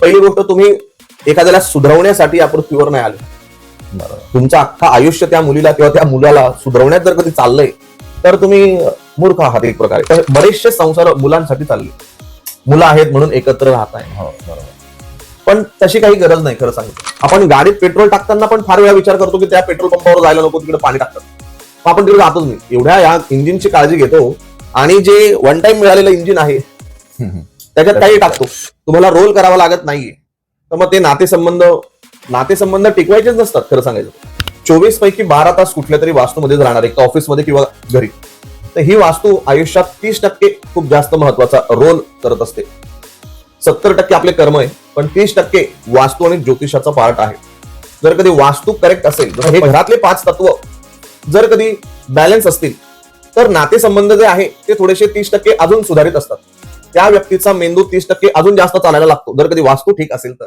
पहिली गोष्ट तुम्ही एखाद्याला सुधरवण्यासाठी या पृथ्वीवर नाही आले. तुमचं अख्खं आयुष्य त्या मुलीला किंवा त्या मुलाला सुधरवण्यात जर कधी चाललंय तर तुम्ही मूर्ख आहात एक प्रकारे. तर बरेचसे संसार मुलांसाठी चालले. मुलं आहेत म्हणून एकत्र राहत आहे हो बरोबर. पण तशी काही गरज नाही खरं सांगितलं आपण गाडीत पेट्रोल टाकताना पण फार वेळा विचार करतो की त्या पेट्रोल पंपावर जायला नको तिकडे पाणी टाकतात. मग आपण तिकडे जातोच नाही. एवढ्या या इंजिनची काळजी घेतो आणि जे वन टाइम मिळालेलं इंजिन आहे. त्याच्यात काही टाकतो. तुम्हाला रोल करावा लागत नाहीये. तर मग ते नातेसंबंध नातेसंबंध टिकवायचेच नसतात खरं सांगायचं चोवीस पैकी बारा तास कुठल्या तरी वास्तूमध्येच राहणार आहे ऑफिसमध्ये किंवा घरी. तर ही वास्तू आयुष्यात तीस टक्के खूप जास्त महत्त्वाचा रोल करत असते. सत्तर टक्के आपले कर्म आहे पण तीस टक्के वास्तू आणि ज्योतिषाचा पार्ट आहे. जर कधी वास्तू करेक्ट असेल जसं हे घरातले पाच तत्व जर कधी बॅलन्स असतील तर नातेसंबंध जे आहे ते थोडेसे तीस टक्के अजून सुधारित असतात. त्या व्यक्तीचा मेंदू तीस टक्के अजून जास्त चालायला लागतो. जर कधी वास्तू ठीक असेल तर.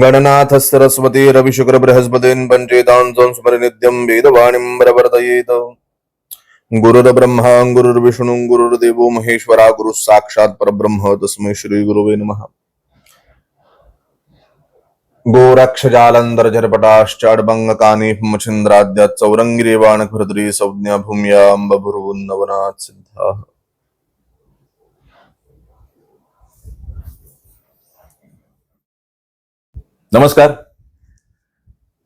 गणनाथ सरस्वती रविशुक्र बृहस्पतीन पंचेतान संस्मर नित्यम वेदवाणीं प्रवर्तयेत। गुरुर ब्रह्मा गुरुर्विष्णू गुरुर्देवो महेश्वरा गुरु साक्षात परब्रह्म। तस्मै श्री गुरुवे नमः। गोरक्षजालंधरजरपटाश्चाडबंगकानि चौरंगिरेवाण भरद्री संज्ञा भूम्याम्ब भुर्वुन्नवनात् सिद्धाः नमस्कार।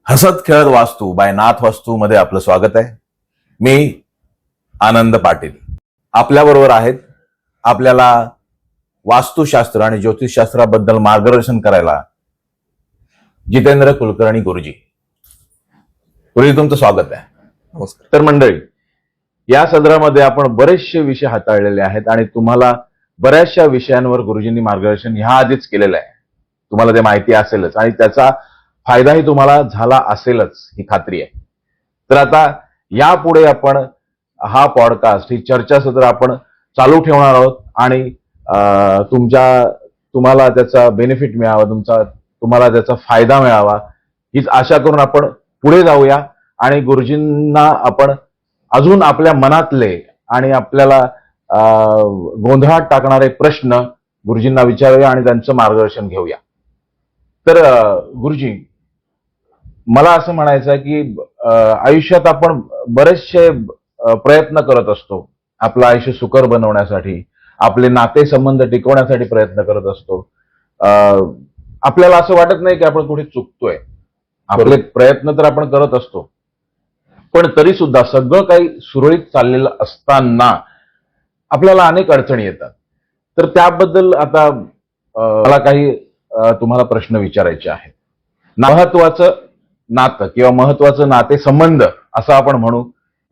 हसत खेळत वास्तू बाय नाथ वास्तू मध्ये आपलं स्वागत आहे. मी आनंद पाटील. आपल्याबरोबर आहेत आपल्याला वास्तुशास्त्र आणि ज्योतिषशास्त्राबद्दल मार्गदर्शन करायला जितेंद्र कुलकर्णी गुरुजी. गुरुजी तुमचं स्वागत आहे. नमस्कार. तर मंडळी या सदरामध्ये आपण बरेचसे विषय हाताळलेले आहेत आणि तुम्हाला बऱ्याचशा विषयांवर गुरुजींनी मार्गदर्शन ह्या आधीच केलेलं आहे. तुम्हाला ते माहिती असेलच आणि त्याचा फायदाही तुम्हाला झाला असेलच ही खात्री आहे. तर आता यापुढे आपण हा पॉडकास्ट ही चर्चासत्र आपण चालू ठेवणार आहोत आणि तुमच्या तुम्हाला त्याचा बेनिफिट मिळावा तुमचा तुम्हाला त्याचा फायदा मिळावा. हीच आशा करून आपण पुढे जाऊया आणि गुरुजींना आपण अजून आपल्या मनातले आणि आपल्याला अं, गोंधळात टाकणारे प्रश्न गुरुजींना विचारूया आणि त्यांचं मार्गदर्शन घेऊया. तर गुरुजी मला असं म्हणायचं आहे की अं, आयुष्यात आपण बरेचसे प्रयत्न करत असतो. आपलं आयुष्य सुकर बनवण्यासाठी आपले नातेसंबंध टिकवण्यासाठी प्रयत्न करत असतो. अं, आपल्याला असं वाटत नाही की आपण कुठे चुकतोय. आपले प्रयत्न तर आपण करत असतो. पण तरी सुद्धा सगळं काही सुरळीत चाललेलं असताना आपल्याला अनेक अडचणी येतात. तर त्याबद्दल आता मला काही तुम्हाला प्रश्न विचारायचे आहेत. महत्वाचं नातं किंवा महत्वाचं नाते संबंध असं आपण म्हणू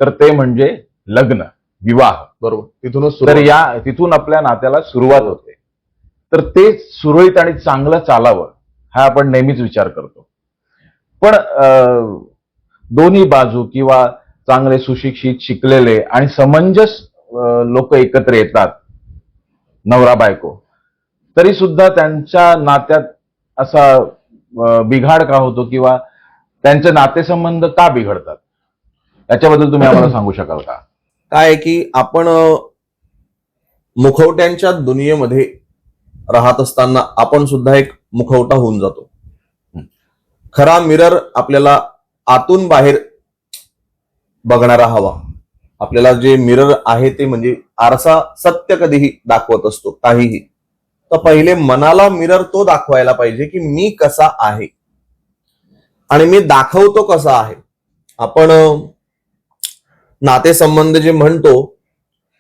तर ते म्हणजे लग्न विवाह. बरोबर. तिथूनच तर. या तिथून आपल्या नात्याला सुरुवात होते. तर ते सुरळीत आणि चांगलं चालावं हा आपण नेहमीच विचार करतो. पण दोन्ही बाजू किंवा चांगले सुशिक्षित शिकलेले आणि समंजस लोक एकत्र येतात नवरा बायको तरी सुद्धा त्यांच्या नात्यात असा बिघाड का होतो किंवा त्यांचे नातेसंबंध का बिघडतात? याच्याबद्दल तुम्ही आम्हाला सांगू शकाल का? काय आहे की आपण मुखवट्यांच्या दुनियेमध्ये राहत असताना आपण सुद्धा एक मुखवटा होऊन जातो. खरा मिरर आपल्याला आतून बाहेर बघणारा हवा. आपल्याला जे मिरर आहे ते म्हणजे आरसा सत्य कधीही दाखवत असतो काहीही. तर पहिले मनाला मिरर तो दाखवायला पाहिजे की मी कसा आहे. आणि मी दाखवतो कसा आहे. आपण नातेसंबंध जे म्हणतो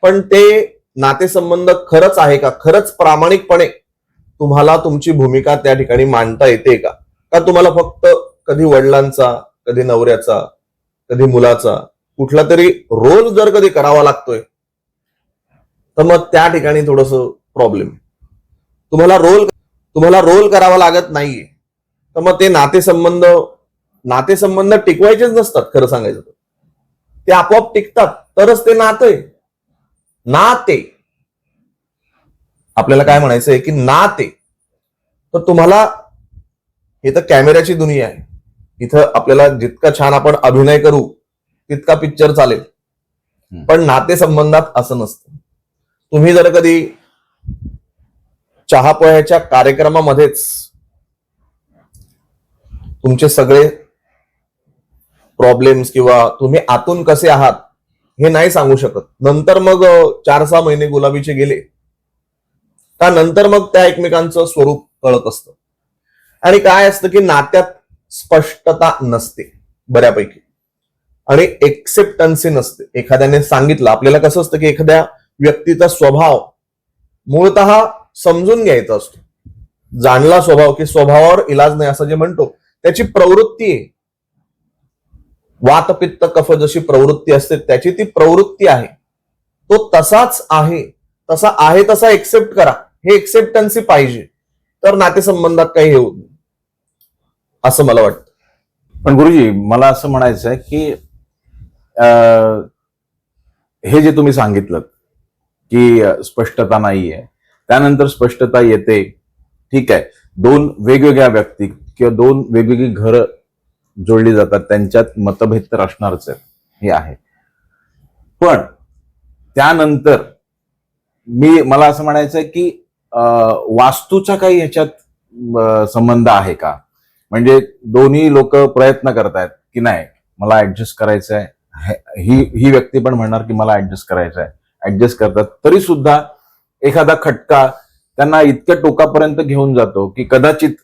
पण ते नातेसंबंध खरंच आहे का? खरंच प्रामाणिकपणे तुम्हाला तुमची भूमिका त्या ठिकाणी मांडता येते का? का तुम्हाला फक्त कधी वडिलांचा कधी नवऱ्याचा कधी मुलाचा कुठला तरी रोल जर कधी करावा लागतोय तर मग त्या ठिकाणी थोडस प्रॉब्लेम तुम्हाला रोल तुम्हाला रोल करावा लागत नाहीये. तर मग ते नातेसंबंध नातेसंबंध टिकवायचेच नसतात खरं सांगायचं ते आपोआप टिकतात तरच ते नातं आहे. नाते. आपल्याला काय म्हणायचंय की नाते. तर तुम्हाला हे तर कॅमेऱ्याची दुनिया आहे. इथं आपल्याला जितका छान आपण अभिनय करू तितका पिक्चर चालेल. पण नातेसंबंधात असं नसतं. तुम्ही जर कधी चहापोह्याच्या कार्यक्रमामध्येच तुमचे सगळे प्रॉब्लेम्स किंवा तुम्ही आतून कसे आहात हे नाही सांगू शकत. नंतर मग चार सहा महिने गुलाबीचे गेले. त्यानंतर मग त्या एकमेकांचं स्वरूप कळत असतं. आणि काय असतं की नात्यात स्पष्टता नसते बऱ्यापैकी. आणि एक्सेप्टन्सी नसते. एखाद्याने सांगितलं आपल्याला कसं असतं की एखाद्या व्यक्तीचा स्वभाव मूळत समजून घ्यायचा असतो. जाणला स्वभाव की स्वभावावर इलाज नाही असं जे म्हणतो त्याची प्रवृत्ती आहे. वातपित्त कफ जशी प्रवृत्ती असते त्याची ती प्रवृत्ती आहे. तो तसाच आहे. तसा आहे तसा एक्सेप्ट करा. हे एक्सेप्टन्सी पाहिजे. तर नातेसंबंधात काही हे होत नाही. असं मला वाटतं. पण गुरुजी मला असं म्हणायचं आहे की अं, हे जे तुम्ही सांगितलं की स्पष्टता नाहीये त्यानंतर स्पष्टता येते. ठीक आहे. दोन वेगवेगळ्या व्यक्ती किंवा दोन वेगवेगळी घरं जोडली जातात त्यांच्यात मतभेद तर असणारच आहेत. हे आहे. पण त्यानंतर मी मला असं म्हणायचं आहे की वास्तूचा काही ह्याच्यात संबंध आहे का? म्हणजे दोन्ही लोक प्रयत्न करतायत की नाही मला ऍडजस्ट करायचं आहे ही ही व्यक्ती पण म्हणणार की मला ऍडजस्ट करायचं आहे ऍडजस्ट करतात. तरी सुद्धा एखादा खटका त्यांना इतक्या टोकापर्यंत घेऊन जातो की कदाचित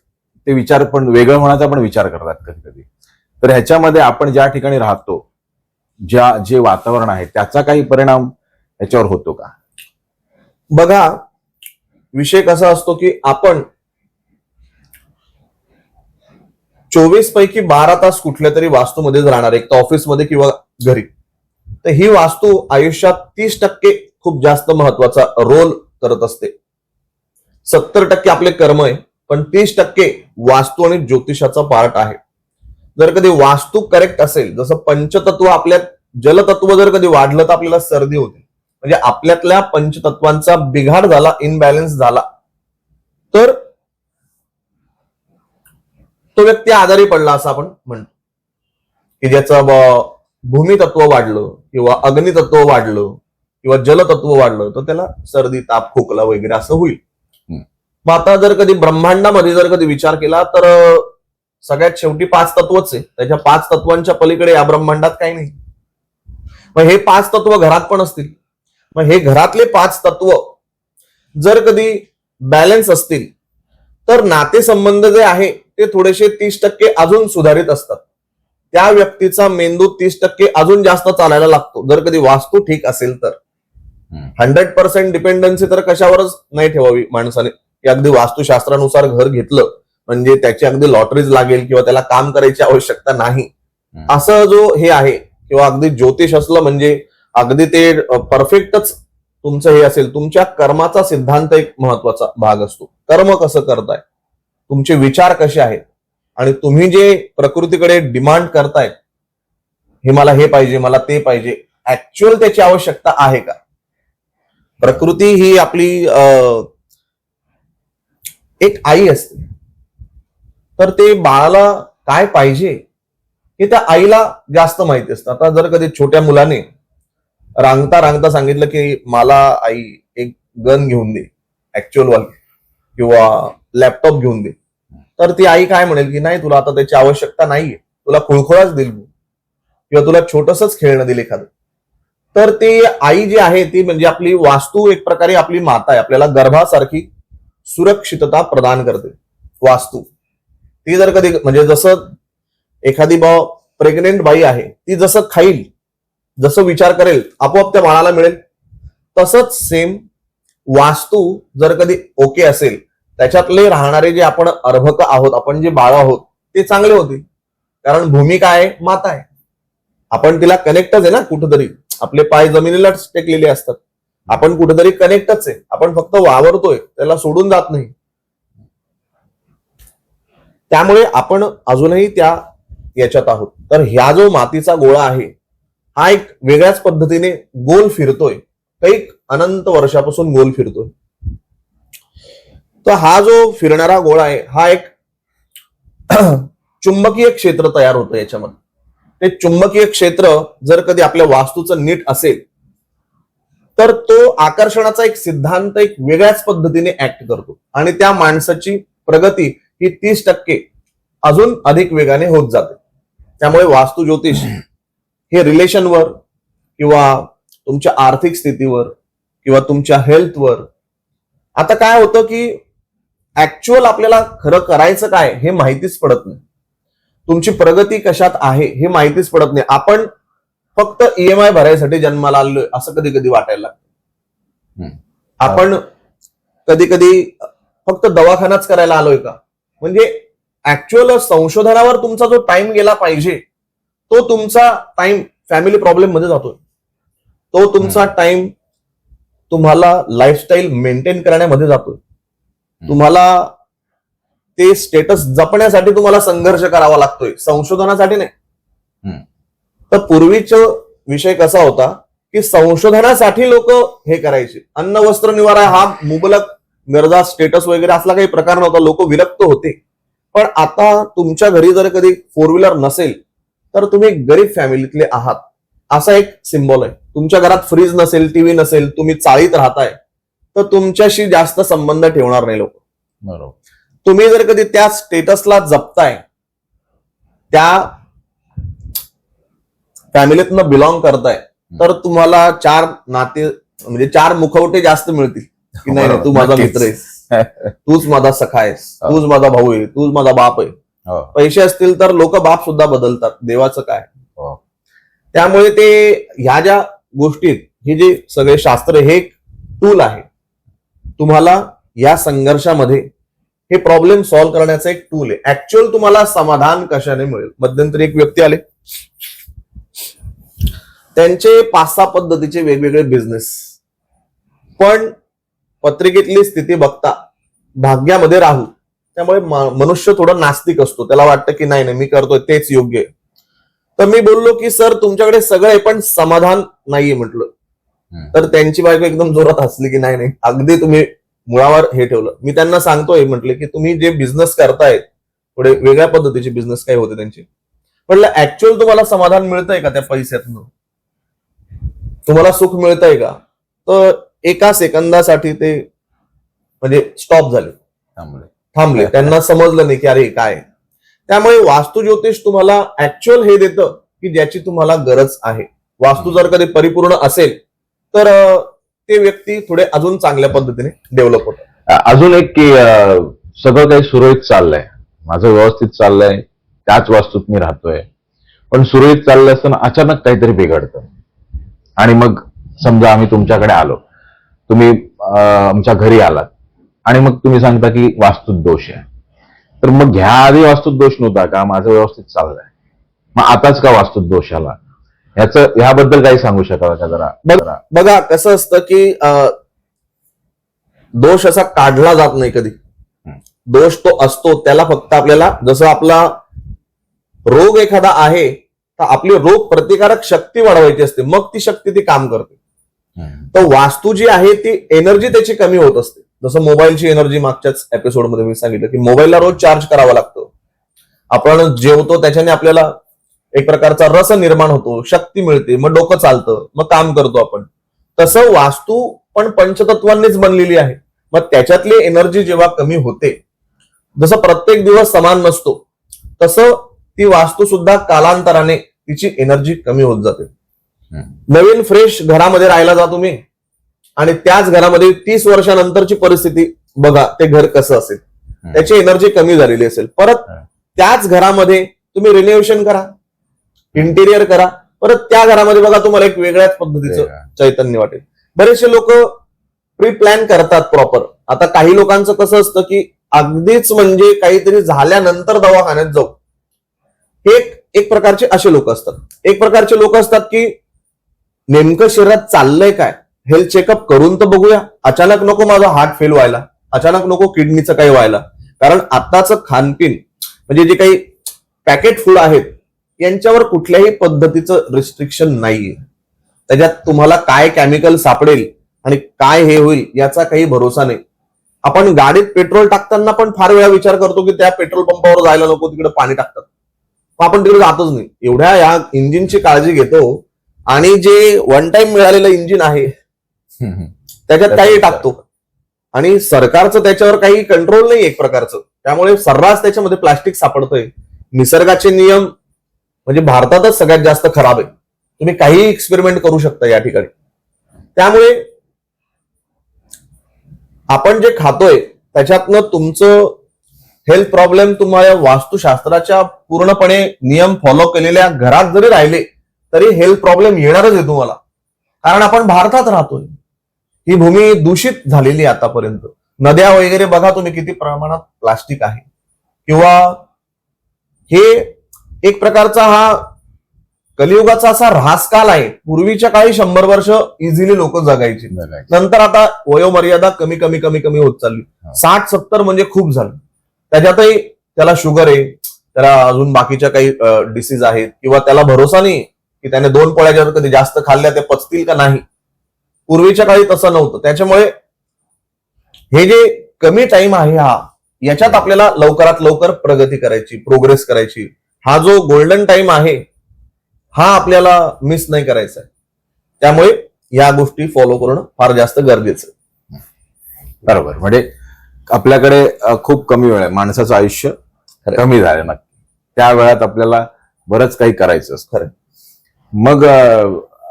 ते विचार पण वेगळं होण्याचा पण विचार करतात कधी कधी तर ह्याच्यामध्ये आपण ज्या ठिकाणी राहतो ज्या जे वातावरण आहे त्याचा काही परिणाम याच्यावर होतो का? बघा विषय कसा असतो की आपण चोवीस पैकी बारा तास कुठल्या तरी वास्तूमध्येच राहणार एक तर ऑफिसमध्ये किंवा घरी. तर ही वास्तू आयुष्यात तीस टक्के खूप जास्त महत्त्वाचा रोल करत असते. सत्तर टक्के आपले कर्म आहे पण तीस टक्के वास्तू आणि ज्योतिषाचा पार्ट आहे. जर कधी वास्तू करेक्ट असेल जसं पंचतत्व आपल्यात जलतत्व जर कधी वाढलं तर आपल्याला सर्दी होते. म्हणजे आपल्यातल्या पंचतत्वांचा बिघाड झाला इनबॅलन्स झाला तर तो व्यक्ती आजारी पडला असं आपण म्हणतो. की ज्याचं भूमितत्व वाढलं किंवा अग्नितत्व वाढलं किंवा जलतत्व वाढलं तर त्याला सर्दी ताप खोकला वगैरे असं होईल. मग आता जर कधी ब्रह्मांडामध्ये जर कधी विचार केला तर सगळ्यात शेवटी पाच तत्वच आहे. त्याच्या पाच तत्वांच्या पलीकडे या ब्रह्मांडात काही नाही. मग हे पाच तत्व घरात पण असतील. मग हे घरातले पाच तत्व जर कधी बॅलन्स असतील तर नातेसंबंध जे आहे ते थोडेसे तीस टक्के अजून सुधारित असतात. त्या व्यक्तीचा मेंदू तीस टक्के अजून जास्त चालायला लागतो. जर कधी वास्तू ठीक असेल तर. हंड्रेड पर्सेंट डिपेंडन्सी तर कशावरच नाही ठेवावी माणसाने. की अगदी वास्तुशास्त्रानुसार घर घेतलं म्हणजे त्याची अगदी लॉटरीज लागेल किंवा त्याला काम करायची आवश्यकता नाही. असं जो हे आहे किंवा अगदी ज्योतिष असलं म्हणजे अगदी ते परफेक्टच तुमचं हे असेल तुमच्या कर्माचा सिद्धांत एक महत्त्वाचा भाग असतो. कर्म कसं करताय? तुमचे विचार कसे आहेत? आणि तुम्ही जे प्रकृतीकडे डिमांड करताय हे मला हे पाहिजे मला ते पाहिजे ऍक्च्युअल त्याची आवश्यकता आहे का? प्रकृती ही आपली एक आई असते. तर ते बाळाला काय पाहिजे हे त्या आईला जास्त माहिती असतं. आता जर कधी छोट्या मुलाने रांगता रांगता सांगितलं की मला आई एक गन घेऊन दे ऍक्च्युअल वाली किंवा लॅपटॉप घेऊन दे तर ती आई काय म्हणेल की नाही तुला आता त्याची आवश्यकता नाहीये. तुला खुळखुळाच देईल किंवा तुला छोटसच खेळणं दिल एखादं. तर ते आई जी आहे ती म्हणजे आपली वास्तू एक प्रकारे आपली माता आहे. आपल्याला गर्भासारखी सुरक्षितता प्रदान करते. वास्तू. ती जर कधी म्हणजे जसं एखादी बा प्रेग्नेंट बाई आहे ती जसं खाईल जसं विचार करेल आपोआप त्या बाळाला मिळेल तसंच सेम वास्तू जर कधी ओके असेल त्याच्यातले राहणारे जे आपण अर्भक आहोत आपण जे बाळ आहोत ते चांगले होते. कारण भूमिका आहे माता आहे. आपण तिला कनेक्टच आहे ना कुठंतरी. आपले पाय जमिनीलाच टेकलेले असतात. आपण कुठेतरी कनेक्टच आहे. आपण फक्त वावरतोय त्याला सोडून जात नाही. त्यामुळे आपण अजूनही त्या याच्यात आहोत. तर ह्या जो मातीचा गोळा आहे हा एक वेगळ्याच पद्धतीने गोल फिरतोय. एक अनंत वर्षापासून गोल फिरतोय. तर हा जो फिरणारा गोळा आहे हा एक चुंबकीय क्षेत्र तयार होतं याच्यामध्ये. ते चुंबकीय क्षेत्र जर कधी आपल्या वास्तूचं नीट असेल तर तो आकर्षणाचा एक सिद्धांत एक वेगळ्याच पद्धतीने ऍक्ट करतो. आणि त्या माणसाची प्रगती ही तीस टक्के अजून अधिक वेगाने होत जाते. त्यामुळे वास्तू ज्योतिष हे रिलेशनवर किंवा तुमच्या आर्थिक स्थितीवर किंवा तुमच्या हेल्थवर आता काय होतं की ऍक्च्युअल आपल्याला खरं करायचं काय हे माहितीच पडत नाही. तुमची प्रगती कशात आहे हे माहितीच पडत नाही. आपण फक्त ईएमआय भरायसाठी जन्माला आलोय असं कधी कधी वाटायला लागतं. आपण कधी कधी फक्त दवाखानाच करायला आलोय का? म्हणजे ऍक्च्युअल संशोधनावर तुमचा जो टाइम गेला पाहिजे तो तुमचा टाइम फॅमिली प्रॉब्लेममध्ये जातोय. तो तुमचा टाइम तुम्हाला लाईफस्टाईल मेंटेन करण्यामध्ये जातोय. तुम्हाला ते स्टेटस जपण्यासाठी तुम्हाला संघर्ष करावा लागतोय संशोधनासाठी नाही. तर पूर्वीच विषय कसा होता की संशोधनासाठी लोक हे करायचे. अन्न वस्त्र निवारा हा मुबलक गरजा स्टेटस वगैरे असला काही प्रकार नव्हता लोक विरक्त होते. पण आता तुमच्या घरी जर कधी फोर व्हीलर नसेल तर तुम्ही गरीब फॅमिलीतले आहात. असा एक सिम्बॉल आहे. तुमच्या घरात फ्रीज नसेल टीव्ही नसेल तुम्ही चाळीत राहताय तर तुमच्याशी जास्त संबंध ठेवणार नाही लोक. बरोबर. तुम्ही जर कधी त्या स्टेटसला जपताय त्या फॅमिलीतनं बिलॉंग करताय तर तुम्हाला चार नाते म्हणजे चार मुखवटे जास्त मिळतील. की नाही नाही, तू माझा. मित्र आहेस. तूच माझा सखा आहेस. तूच माझा भाऊ आहे. तूच माझा बाप आहे. हो, पैसे असतील तर लोक बाप सुद्धा बदलतात. देवाचं काय? हो. त्यामुळे ते ह्या ज्या गोष्टीत हे जे सगळे शास्त्र हे एक टूल आहे. तुम्हाला या संघर्षामध्ये हे प्रॉब्लेम सॉल्व्ह करण्याचं एक टूल आहे. ऍक्च्युअल तुम्हाला समाधान कशाने मिळेल? मध्यंतरी एक व्यक्ती आले. त्यांचे पाच सहा पद्धतीचे वेगवेगळे बिझनेस पण पत्रिकेतली स्थिती बघता भाग्यामध्ये राहू. त्यामुळे मनुष्य थोडं नास्तिक असतो. त्याला वाटतं की नाही नाही मी करतोय तेच योग्य. आहे तर मी बोललो की सर तुमच्याकडे सगळं आहे पण समाधान नाहीये म्हटलं. तर त्यांची बायको एकदम जोरात हसली की नाही नाही अगदी तुम्ही मुळावर हे ठेवलं. मी त्यांना सांगतोय म्हटलं की तुम्ही जे बिझनेस करताय थोडे वेगळ्या पद्धतीचे बिझनेस काय होते त्यांचे. म्हटलं ऍक्च्युअल तुम्हाला समाधान मिळतंय का त्या पैशातनं? तुम्हाला सुख मिळतंय का? तर एका सेकंदासाठी ते म्हणजे स्टॉप झाले. त्यामुळे थांबले. त्यांना समजलं नाही की अरे काय. त्यामुळे वास्तू ज्योतिष तुम्हाला ऍक्च्युअल हे देतं की ज्याची तुम्हाला गरज आहे. वास्तू जर कधी परिपूर्ण असेल तर ते व्यक्ती थोडे अजून चांगल्या पद्धतीने डेव्हलप होतात. अ- अजून एक की सगळं काही सुरळीत चाललंय. माझं व्यवस्थित चाललंय. त्याच वास्तूत मी राहतोय. पण सुरळीत चाललं असताना अचानक काहीतरी बिघडतं. आणि मग समजा आम्ही तुमच्याकडे आलो. तुम्ही आमच्या घरी आलात. आणि मग तुम्ही सांगता की वास्तूत दोष आहे. तर मग ह्या आधी वास्तूत दोष नव्हता का? माझं व्यवस्थित चाललंय. मग आताच का वास्तूत दोष आला? ह्याचं ह्याबद्दल काही सांगू शकाल का जरा? बघा कसं असतं की अं, दोष असा काढला जात नाही कधी. दोष तो असतो त्याला फक्त आपल्याला जसं आपला रोग एखादा आहे तर आपली रोग प्रतिकारक शक्ती वाढवायची असते. मग ती शक्ती ती काम करते. तर वास्तू जी आहे ती एनर्जी त्याची कमी होत असते. जसं मोबाईलची एनर्जी मागच्याच एपिसोडमध्ये मी सांगितलं की मोबाईलला रोज चार्ज करावा लागतो. आपण जेवतो त्याच्याने आपल्याला एक प्रकारचा रस निर्माण होतो शक्ती मिळते मग डोकं चालतं मग काम करतो आपण. तसं वास्तू पण पंचतत्वांनीच बनलेली आहे. मग त्याच्यातली एनर्जी जेव्हा कमी होते जसं प्रत्येक दिवस समान नसतो तसं ती वास्तू सुद्धा कालांतराने तिची एनर्जी कमी होत जाते. नवीन फ्रेश घरामध्ये राहायला जा तुम्ही. आणि त्याच घरामध्ये तीस वर्षानंतरची परिस्थिती बघा ते घर कसं असेल. त्याची एनर्जी कमी झालेली असेल. परत. त्याच घरामध्ये तुम्ही रिनोव्हेशन करा. इंटिरियर करा. परत त्या घरामध्ये बघा तुम्हाला एक वेगळ्याच पद्धतीचं चैतन्य वाटेल. बरेचसे लोक प्री प्लॅन करतात प्रॉपर आता काही लोकांचं कसं असतं की अगदीच म्हणजे काहीतरी झाल्यानंतर दवाखान्यात जाऊ. हे एक एक प्रकारचे असे लोक असतात. एक प्रकारचे लोक असतात की नेमकं शरीरात चाललंय काय? हेल्थ चेकअप करून तर बघूया. अचानक नको माझा हार्ट फेल व्हायला. अचानक नको किडनीचं काही व्हायला. कारण आताचं खानपीन म्हणजे जे काही पॅकेट फूड आहेत यांच्यावर कुठल्याही पद्धतीचं रिस्ट्रिक्शन नाहीये. त्याच्यात तुम्हाला काय केमिकल सापडेल आणि काय हे होईल याचा काही भरोसा नाही. आपण गाडीत पेट्रोल टाकताना पण फार वेळा विचार करतो की त्या पेट्रोल पंपावर जायला नको तिकडे पाणी टाकतात. मग आपण तिकडे जातच नाही. एवढ्या या इंजिनची काळजी घेतो आणि जे वन टाइम मिळालेलं इंजिन आहे. त्याच्यात काही टाकतो. आणि सरकारचं त्याच्यावर काही कंट्रोल नाही एक प्रकारचं. त्यामुळे सर्रास त्याच्यामध्ये प्लास्टिक सापडतंय. निसर्गाचे नियम म्हणजे भारतातच सगळ्यात जास्त खराब आहे. तुम्ही काही एक्सपेरिमेंट करू शकता या ठिकाणी. त्यामुळे आपण जे खातोय त्याच्यातनं तुमचं हेल्थ प्रॉब्लेम तुम्हाला वास्तुशास्त्राच्या पूर्णपणे नियम फॉलो केलेल्या घरात जरी राहिले तरी हेल्थ प्रॉब्लेम येणारच आहे तुम्हाला. कारण आपण भारतात राहतोय. ही भूमी दूषित झालेली आहे आतापर्यंत. नद्या वगैरे बघा तुम्ही किती प्रमाणात प्लास्टिक आहे. किंवा हे एक प्रकारचा हा कलियुगाचा असा ऱ्हासकाल आहे. पूर्वीच्या काळी शंभर वर्ष इझिली लोक जगायची. नंतर आता वयोमर्यादा कमी कमी कमी कमी होत चालली. साठ सत्तर म्हणजे खूप झालं. त्याच्यातही त्याला शुगर आहे. त्याला अजून बाकीच्या काही डिसीज आहेत. किंवा त्याला भरोसा नाही. की त्याने दोन पोळ्या जर कधी जास्त खाल्ल्या ते पचतील का नाही? पूर्वीच्या काळी तसं नव्हतं. त्याच्यामुळे हे जे कमी टाइम आहे हा याच्यात आपल्याला लवकरात लवकर प्रगती करायची प्रोग्रेस करायची. हा जो गोल्डन टाइम आहे हा आपल्याला मिस नाही करायचा त्यामुळे या गोष्टी फॉलो करणं फार जास्त गरजेचं आहे. बरोबर. म्हणजे आपल्याकडे खूप कमी वेळ आहे. माणसाचं आयुष्य कमी झालं नक्की. त्या वेळात आपल्याला बरंच काही करायचं खरं. मग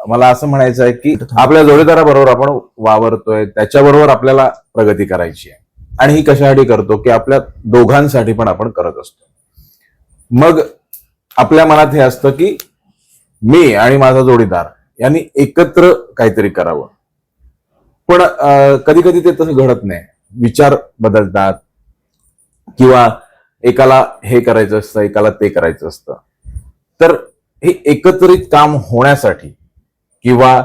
मला असं म्हणायचं आहे की आपल्या जोडीदाराबरोबर आपण वावरतोय त्याच्याबरोबर आपल्याला प्रगती करायची आहे. आणि ही कशासाठी करतो की आपल्या दोघांसाठी पण आपण करत असतो. मग आपल्या मनात हे असतं की मी आणि माझा जोडीदार यांनी एकत्र काहीतरी करावं. पण कधी कधी ते तसं घडत नाही. विचार बदलतात. किंवा एकाला हे करायचं असतं एकाला ते करायचं असतं. तर हे एकत्रित काम होण्यासाठी किंवा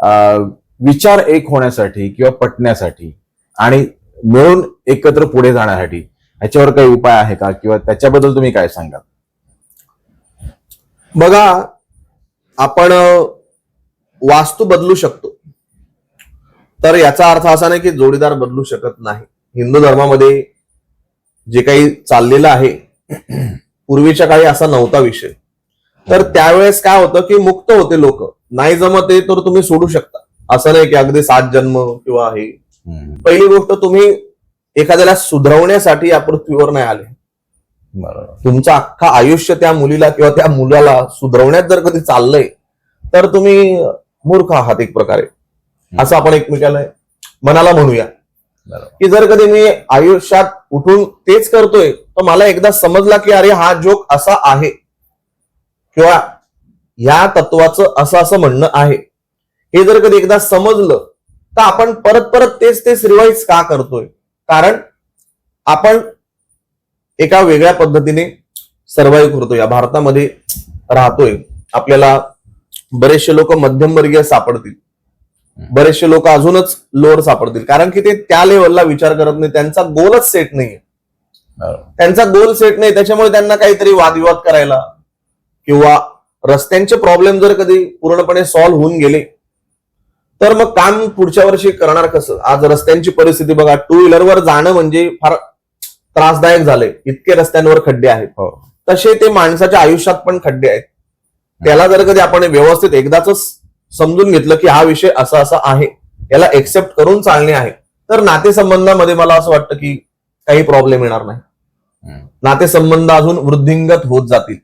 अं, विचार एक होण्यासाठी किंवा पटण्यासाठी आणि मिळून एकत्र पुढे जाण्यासाठी ह्याच्यावर काही उपाय आहे का? किंवा त्याच्याबद्दल तुम्ही काय सांगाल? बघा आपण वास्तू बदलू शकतो. तर याचा अर्थ असा नाही की जोडीदार बदलू शकत नाही. हिंदू धर्मामध्ये जे काही चाललेलं आहे पूर्वीच्या काळी असा नव्हता विषय. तर त्यावेळेस काय होतं की मुक्त होते लोक. नाही जमत आहे तर तुम्ही सोडू शकता. असं नाही की अगदी सात जन्म किंवा हे. पहिली गोष्ट तुम्ही एखाद्याला सुधरवण्यासाठी या पृथ्वीवर नाही आले. तुमचं अख्खा आयुष्य त्या मुलीला किंवा त्या मुलाला सुधरवण्यात जर कधी चाललंय तर तुम्ही मूर्ख आहात एक प्रकारे. असं आपण एकमेकाला मनाला म्हणूया. की जर कधी मी आयुष्यात उठून तेच करतोय तर मला एकदा समजला की अरे हा जोक असा आहे. किंवा या तत्वाचं असं असं म्हणणं आहे. हे जर कधी एकदा समजलं तर आपण परत परत तेच तेच रिवाईज का करतोय? कारण आपण एका वेगळ्या पद्धतीने सर्वाईव्ह करतो या भारतामध्ये राहतोय. आपल्याला बरेचसे लोक मध्यमवर्गीय सापडतील. बरेचसे लोक अजूनच लोअर सापडतील. कारण की ते त्या लेवलला विचार करत नाही. त्यांचा गोलच सेट नाहीये. त्यांचा गोल सेट नाही. त्याच्यामुळे त्यांना काहीतरी वादविवाद करायला किंवा रस्त्यांचे प्रॉब्लेम जर कधी पूर्णपणे सॉल्व्ह होऊन गेले तर मग काम पुढच्या वर्षी करणार कसं? आज रस्त्यांची परिस्थिती बघा टू व्हीलरवर जाणं म्हणजे फार त्रासदायक झालंय. इतके रस्त्यांवर खड्डे आहेत. हो. तसे ते माणसाच्या आयुष्यात पण खड्डे आहेत. त्याला जर कधी आपण व्यवस्थित एकदाच समजून घेतलं की हा विषय असा असा आहे याला एक्सेप्ट करून चालणे आहे तर नातेसंबंधामध्ये मला असं वाटतं की काही प्रॉब्लेम येणार नाही. नातेसंबंध अजून वृद्धिंगत होत जातील.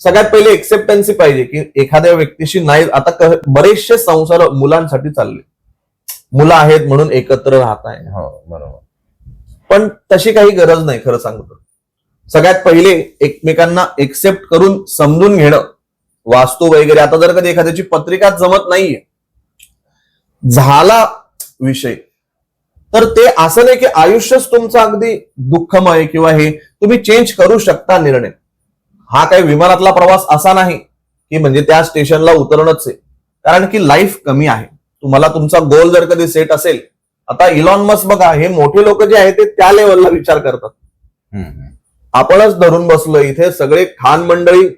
सगळ्यात पहिले एक्सेप्टन्सी पाहिजे की एखाद्या व्यक्तीशी नाही आता बरेचसे संसार मुलांसाठी चालले. मुलं आहेत म्हणून एकत्र राहत आहे. हो बरोबर. पण तशी काही गरज नाही खरं सांगतो. सगळ्यात पहिले एकमेकांना एक्सेप्ट करून समजून घेणं. वास्तू वगैरे आता जर कधी एखाद्याची पत्रिका जमत नाहीये झाला विषय तर ते असं नाही की आयुष्यच तुमचं अगदी दुःखमय किंवा हे तुम्ही चेंज करू शकता निर्णय. हा काही विमानातला प्रवास असा नाही की म्हणजे त्या स्टेशनला उतरणच आहे. कारण की लाईफ कमी आहे. तुम्हाला तुमचा गोल जर कधी सेट असेल आता इलॉन मस्क बघा हे मोठे लोक जे आहेत ते त्या लेवलला विचार करतात. आपणच धरून बसलो इथे सगळे खान मंडळी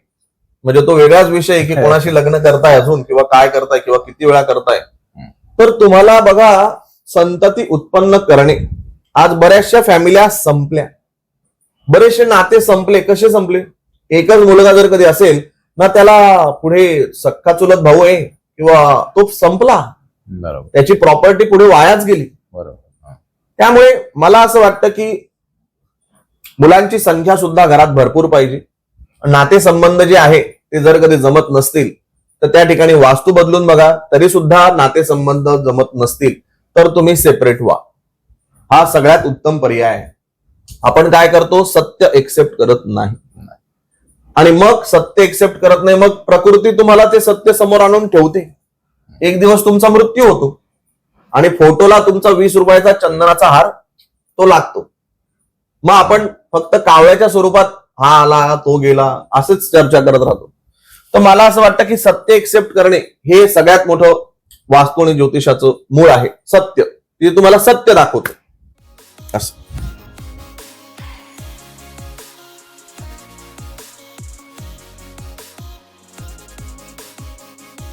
म्हणजे तो वेगळाच विषय की. कोणाशी लग्न करताय अजून किंवा काय करताय किंवा किती वेळा करताय. तर तुम्हाला बघा संतती उत्पन्न करणे. आज बऱ्याचशा फॅमिल्या संपल्या. बरेचसे नाते संपले. कसे संपले? एकच मुलगा जर कधी असेल ना त्याला पुढे सख्खा चुलत भाऊ आहे किंवा तो संपला बरोबर. त्याची प्रॉपर्टी पुढे वायाच गेली. बरोबर. त्यामुळे मला असं वाटतं की मुलांची संख्या सुद्धा घरात भरपूर पाहिजे. नातेसंबंध जे आहे ते जर कधी जमत नसतील तर त्या ठिकाणी वास्तू बदलून बघा तरी सुद्धा नातेसंबंध जमत नसतील तर तुम्ही सेपरेट व्हा. हा सगळ्यात उत्तम पर्याय आहे. आपण काय करतो? सत्य एक्सेप्ट करत नाही. आणि मग सत्य एक्सेप्ट करत नाही मग प्रकृती तुम्हाला ते सत्य समोर आणून ठेवते. एक दिवस तुमचा मृत्यू होतो. आणि फोटोला तुमचा वीस रुपयाचा चंदनाचा हार तो लागतो. मग आपण फक्त कावळ्याच्या स्वरूपात हा आला तो गेला असंच चर्चा करत राहतो. तर मला असं वाटतं की सत्य एक्सेप्ट करणे हे सगळ्यात मोठं वास्तू आणि ज्योतिषाचं मूळ आहे. सत्य. ते तुम्हाला सत्य दाखवतं. असं.